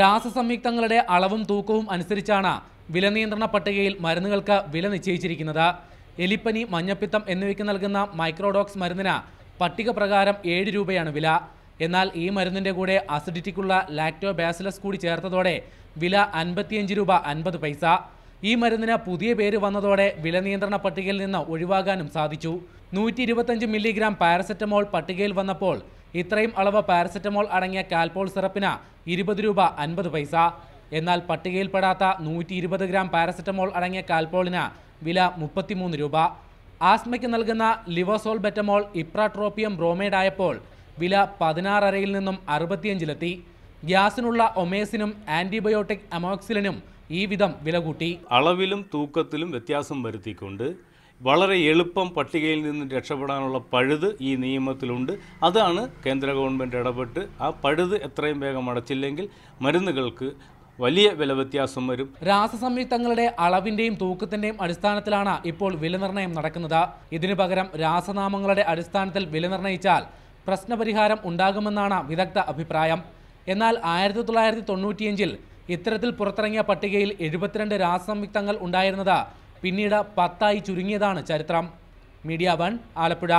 രാസസംയുക്തങ്ങളുടെ അളവും തൂക്കവും അനുസരിച്ചാണ് വില നിയന്ത്രണ പട്ടികയിൽ മരുന്നുകൾക്ക് വില നിശ്ചയിച്ചിരിക്കുന്നത്. എലിപ്പനി മഞ്ഞപ്പിത്തം എന്നിവയ്ക്ക് നൽകുന്ന മൈക്രോഡോക്സ് മരുന്നിന് പട്ടിക പ്രകാരം ഏഴ് രൂപയാണ് വില. എന്നാൽ ഈ മരുന്നിന്റെ കൂടെ അസിഡിറ്റിക്കുള്ള ലാക്ടോ ബാസിലസ് കൂടി ചേർത്തതോടെ വില അൻപത്തിയഞ്ച് രൂപ അൻപത് പൈസ. ഈ മരുന്നിന് പുതിയ പേര് വന്നതോടെ വില നിയന്ത്രണ പട്ടികയിൽ നിന്ന് ഒഴിവാകാനും സാധിച്ചു. നൂറ്റി മില്ലിഗ്രാം പാരസെറ്റമോൾ പട്ടികയിൽ വന്നപ്പോൾ ഇത്രയും അളവ് പാരസെറ്റമോൾ അടങ്ങിയ കാൽപോൾ സിറപ്പിന് ഇരുപത് രൂപ അൻപത് പൈസ. എന്നാൽ പട്ടികയിൽപ്പെടാത്ത നൂറ്റി ഇരുപത് ഗ്രാം പാരസെറ്റമോൾ അടങ്ങിയ കാൽപോളിന് വില മുപ്പത്തിമൂന്ന് രൂപ. ആസ്മയ്ക്ക് നൽകുന്ന ലിവസോൾ ബെറ്റമോൾ ഇപ്രാട്രോപ്പിയം ബ്രോമൈഡ് ആയപ്പോൾ വില പതിനാറരയിൽ നിന്നും അറുപത്തിയഞ്ചിലെത്തി. ഗ്യാസിനുള്ള ഒമേസിനും ആന്റിബയോട്ടിക് അമോക്സിലിനും ഈ വിധം വില കൂട്ടി അളവിലും തൂക്കത്തിലും വ്യത്യാസം വരുത്തിക്കൊണ്ട് വളരെ എളുപ്പം പട്ടികയിൽ നിന്ന് രക്ഷപ്പെടാനുള്ള പഴുത് ഈ നിയമത്തിലുണ്ട്. അതാണ് കേന്ദ്ര ഗവൺമെന്റ് ഇടപെട്ട് ആ പഴുത് എത്രയും വേഗം അടച്ചില്ലെങ്കിൽ മരുന്നുകൾക്ക് വലിയ വില വ്യത്യാസം വരും. രാസസംയുക്തങ്ങളുടെ അളവിന്റെയും തൂക്കത്തിന്റെയും അടിസ്ഥാനത്തിലാണ് ഇപ്പോൾ വിലനിർണയം നടക്കുന്നത്. ഇതിനു പകരം രാസനാമങ്ങളുടെ അടിസ്ഥാനത്തിൽ വില നിർണയിച്ചാൽ പ്രശ്നപരിഹാരം ഉണ്ടാകുമെന്നാണ് വിദഗ്ധ അഭിപ്രായം. എന്നാൽ ആയിരത്തി തൊള്ളായിരത്തി തൊണ്ണൂറ്റിയഞ്ചിൽ ഇത്തരത്തിൽ പുറത്തിറങ്ങിയ പട്ടികയിൽ എഴുപത്തിരണ്ട് രാസസംയുക്തങ്ങൾ ഉണ്ടായിരുന്നത് പിന്നീട് പത്തായി ചുരുങ്ങിയതാണ് ചരിത്രം. Media one Alappuzha.